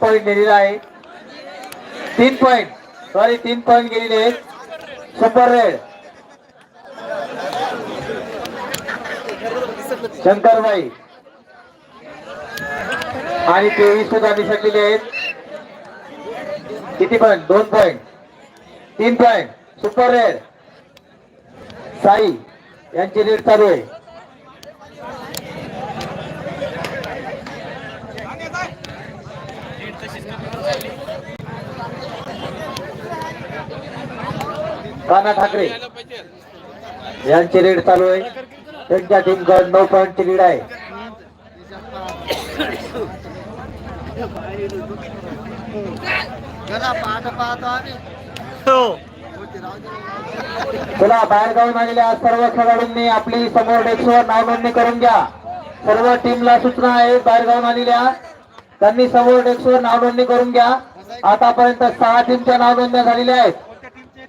Point गेलेला आहे. तीन पॉईंट सॉरी तीन पॉईंट गेलेले आहेत. Super raid Shankarbai. आणि तेवीस सुद्धा निसटलेले आहेत. किती पॉईंट दोन पॉईंट तीन पॉईंट सुपर रेड साई यांची रेड चालू आहे. काना ठाकरे. यांची लीड चालू आहे. त्यांच्या टीमकडे नऊ पॉईंटची लीड आहे. चला बाहेर जाऊन आलेल्या सर्व खेळाडूंनी आपली समोर डेस्कवर नाव नोंदणी करून घ्या. सर्व टीमला सूचना आहे बाहेर जाऊन आलेल्या. त्यांनी समोर डेस्कवर नाव नोंदणी करून घ्या. आतापर्यंत सहा टीमच्या नाव नोंदण्या झालेल्या आहेत.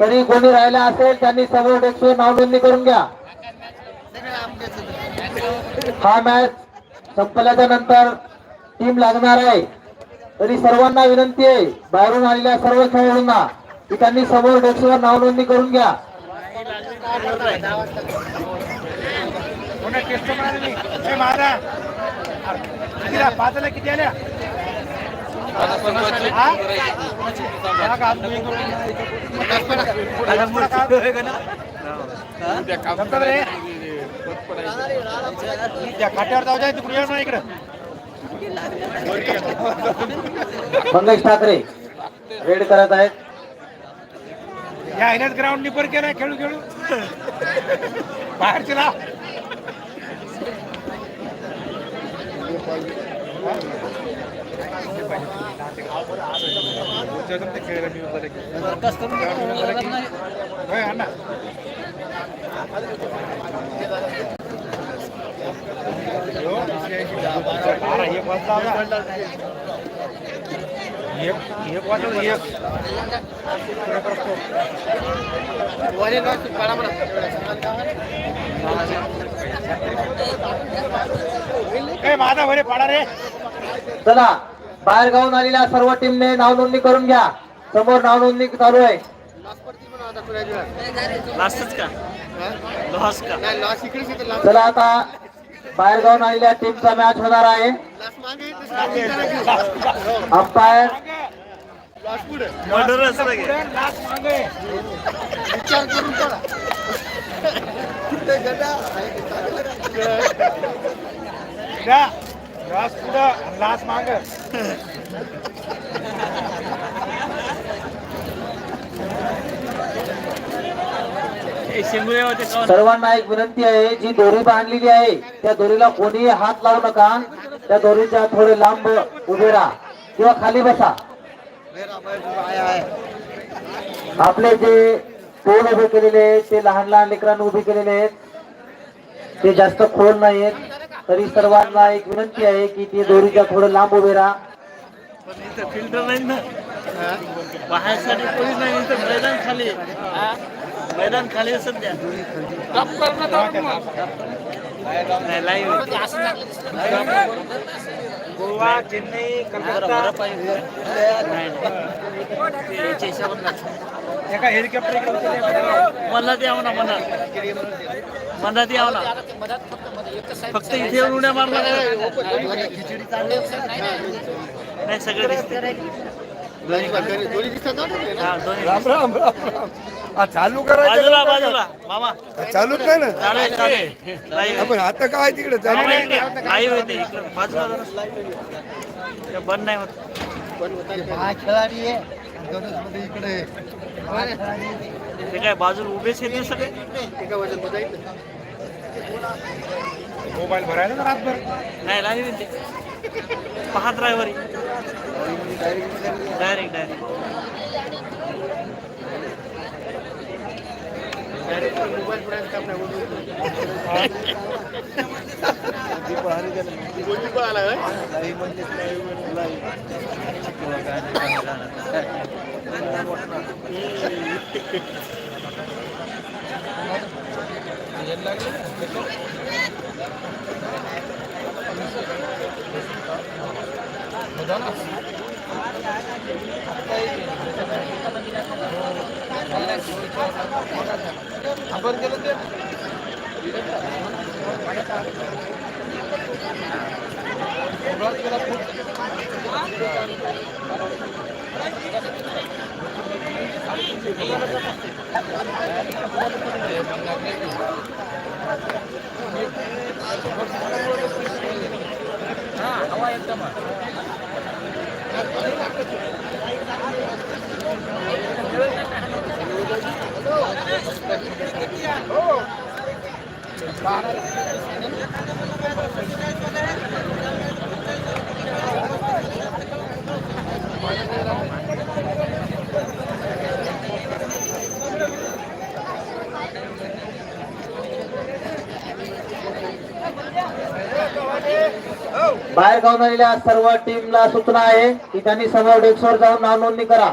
तरी कोणी राहिला असेल त्यांनी समोर डेक्सवर नाव नोंदणी करून घ्या. हा मॅच संपल्याच्या नंतर टीम लागणार आहे. तरी सर्वांना विनंती आहे बाहेरून आलेल्या सर्व खेळाडूंना की त्यांनी समोर डेस्कवर नाव नोंदणी करून घ्या. किती आल्या? त्या खाट्यावर जाऊ द्या तिकडे येऊ ना इकडं मंगेश ठाकरे रेड करत आहेत. या येण्यात ग्राउंड निपर केलाय खेळू खेळू. बाहेरचे लाव एक वाजता एक एक वाजता एक ए माझा भरे पाडा रे. चला. बाहेर गावून आलेल्या सर्व टीमने नाव नोंदणी करून घ्या. समोर नाव नोंदणी चालू आहे. लास्टच का? लॉस का? चला आता बाहेर जाऊन आलेल्या टीमचा मॅच होणार आहे. अंपायर मर्डरच पुढं माग. सर्वांना एक विनंती आहे जी दोरी बांधलेली आहे त्या दोरीला कोणीही हात लावू नका. त्या दोरीच्या थोडे लांब उभे राहा. किंवा खाली बसा. आपले जे पोल उभे केलेले आहेत ते लहान लहान लेकरांना उभे केलेले आहेत ते जास्त खोल नाहीत तरी सर्वांना एक विनंती आहे की ते दोरीच्या थोडं लांब उभे राहा. फिल्टर नाही ना. बाहेरसाठी कोणीच नाही इथं मैदान खाली आहे. मैदान खाली सध्या. नाही लाईव्ह गोवा चेन्नई कलकत्ता. नाही. एका हेलिकॉप्टर इकडे उतरले. मनात यावं ना मनात. मनात यावं ना. फक्त इथे येऊन उड्या मारला नाही सगळे दिसते हा, दोन्ही राम राम राम राम. हा, चालू करायचं बाजूला मामा. नाही ना? चालू आहे चालू आहे लाईव्ह. आपण आता काय तिकडे? चालू मामा इकडे लाईव्ह येते इकडे. बाजूला जरा. ते बंद नाही होत. ते काय बाजूला उभेच येते सगळे? मोबाईल भरायला ना रातभर? नाही लागेल ते पहा ड्रायव्हर डायरेक्ट डायरेक्ट मोबाईल আবার গেলে बाहेर गावून आलेल्या सर्व टीमला सूचना आहे. की त्यांनी समोर डेस्कवर जाऊन नाव नोंदणी करा.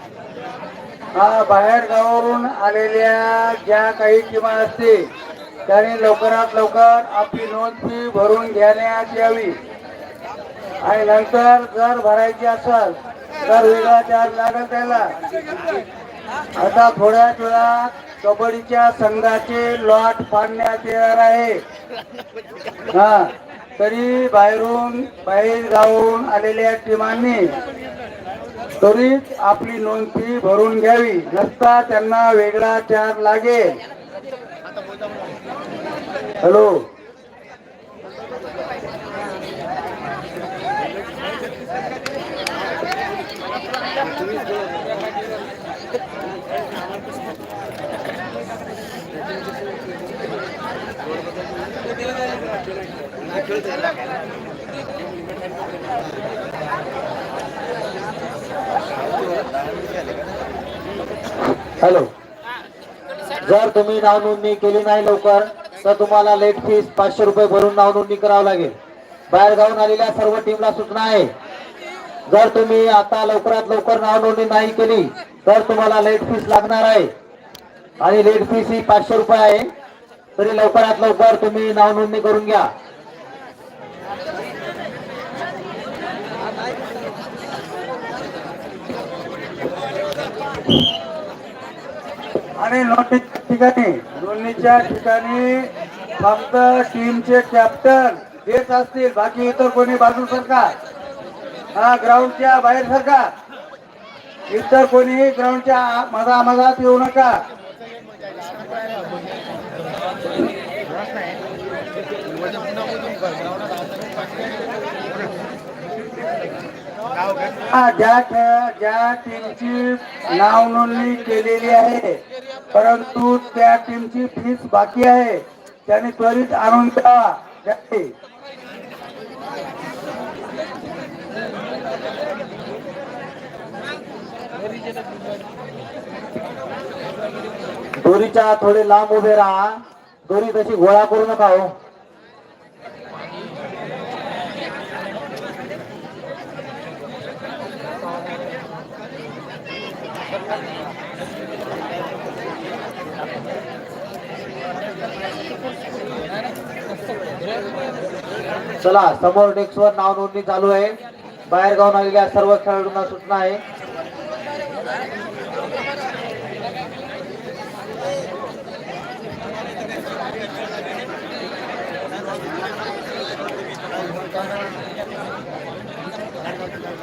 हा बाहेर गावावरून आलेल्या ज्या काही टीमा असतील त्यांनी लवकरात लवकर आपली नोंद फी भरून घेण्यात यावी. आणि नंतर जर भरायची असेल तर वेगळा चार्ज लागेल त्याला. आता थोड्याच वेळात कबड्डीच्या संघाचे लॉट पाडण्यात येणार आहे. हा तरी बाहेरून बाहेर गावून आलेल्या टीमांनी त्वरित आपली नोंद फी भरून घ्यावी. नसता त्यांना वेगळा चार्ज लागेल. हॅलो. हॅलो. जर तुम्ही नाव नोंदणी केली नाही लवकर तर तुम्हाला लेट फीस पाचशे रुपये भरून नाव नोंदणी करावं लागेल. बाहेर गावून आलेल्या सर्व टीमला सूचना आहे. जर तुम्ही आता लवकरात लवकर नाव नोंदणी नाही केली तर तुम्हाला लेट फीस लागणार आहे. आणि लेट फीस ही पाचशे रुपये आहे. तरी लवकरात लवकर तुम्ही नाव नोंदणी करून घ्या. आणि नोंदणीच्या ठिकाणी नोंदणीच्या ठिकाणी फक्त टीमचे कॅप्टन हेच असतील बाकी इतर कोणी बाजू सरका हा ग्राउंडच्या बाहेर सरका इतर कोणी ग्राउंडच्या मधा मधात येऊ नका. ज्या ज्या टीमची नाव नोंदणी केलेली आहे परंतु त्या टीमची फीस बाकी आहे त्यांनी त्वरित आणून द्यावा दोरीच्या थोडे लांब उभे राहा. दोरी तशी गोळा करू नका हो. चला समोर डेस्कवर नाव नोंदणी चालू आहे. बाहेर गावून आलेल्या सर्व खेळाडूंना सूचना आहे.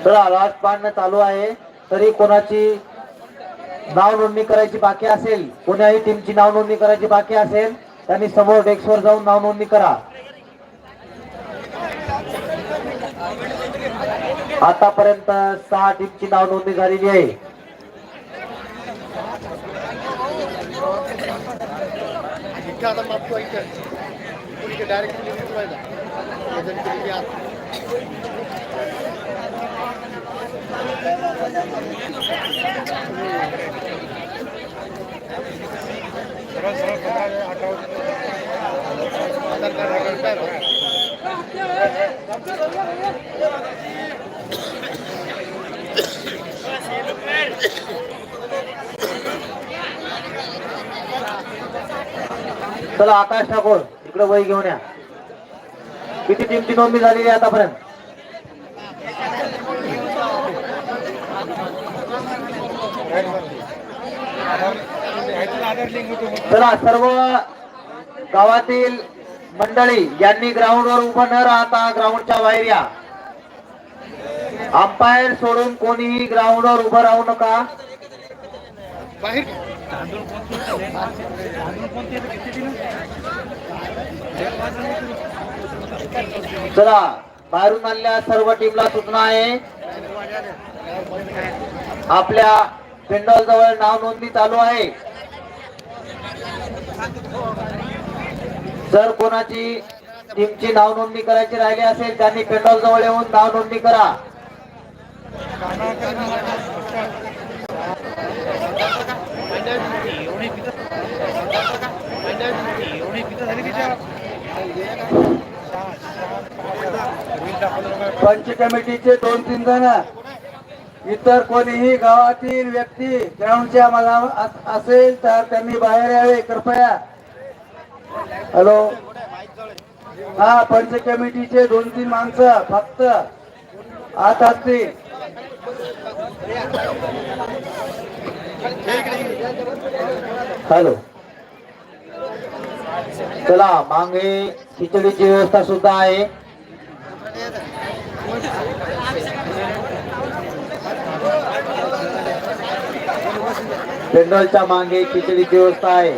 चला लास्ट पाडणं चालू आहे. तरी कोणाची नाव नोंदणी करायची बाकी असेल कोणाही टीमची नाव नोंदणी करायची बाकी असेल त्यांनी समोर डेस्कवर जाऊन नाव नोंदणी करा. आतापर्यंत सहा टीमची नाव नोंदणी झालेली आहे. चला आकाश ठाकूर इकडे वही घेऊन या. किती टीमची नोंदणी झालेली आहे आतापर्यंत? चला सर्व गावातील मंडळी यांनी ग्राउंडवर उभं न राहता ग्राउंडच्या बाहेर या. अंपायर सोडून कोणीही ग्राउंडवर उभं राहू नका. बाहेर चला बाहेरून आलेल्या सर्व टीमला सूचना आहे. आपल्या पेंडॉल जवळ नाव नोंदणी चालू आहे. जर कोणाची टीमची नाव नोंदणी करायची राहिली असेल त्यांनी पेंडॉल जवळ येऊन नाव नोंदणी करा. पंच कमिटीचे दोन तीन जण इतर कोणीही गावातील व्यक्ती ग्राउंडच्या मला असेल तर त्यांनी बाहेर यावे कृपया. हॅलो? हा पंच कमिटीचे दोन तीन माणसं फक्त आत असतील. हॅलो. चला मागे खिचडीची व्यवस्था सुद्धा आहे. पेंडॉलच्या मागे खिचडीची व्यवस्था आहे.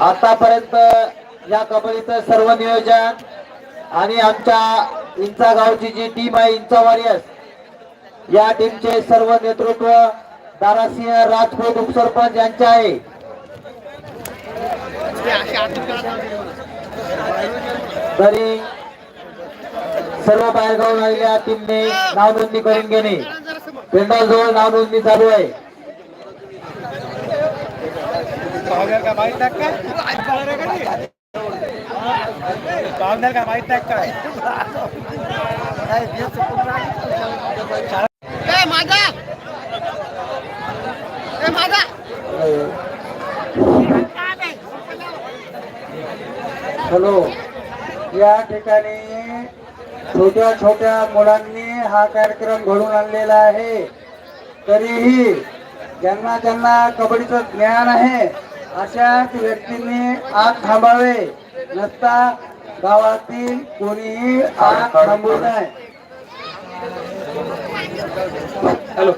आतापर्यंत या कबड्डीचं सर्व नियोजन आणि आमच्या इंचा गावची जी टीम आहे इंचा वॉरियर्स या टीमचे सर्व नेतृत्व दारासिंह राजपूत उपसरपंच यांचे आहे. तरी सर्व बाहेरगावून आलेल्या टीमने नाव नोंदणी करून घेणे पेंडॉल जवळ नाव नोंदणी चालू आहे. हॅलो. या ठिकाणी छोट्या छोट्या मुलांनी हा कार्यक्रम घडून आणलेला आहे. तरीही ज्यांना ज्यांना कबड्डीचं ज्ञान आहे अशाच व्यक्तींनी आत थांबावे. नसता गावातील कोणीही आत थांबू नये. हॅलो.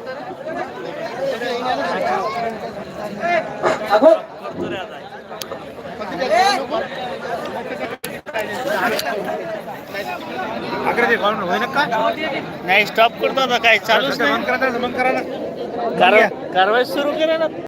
अगो अकरा ते पाहुणे होईना का नाही स्टॉप करतो ना काय चालूच नाही. कारवाई कारवाई सुरू करा ना.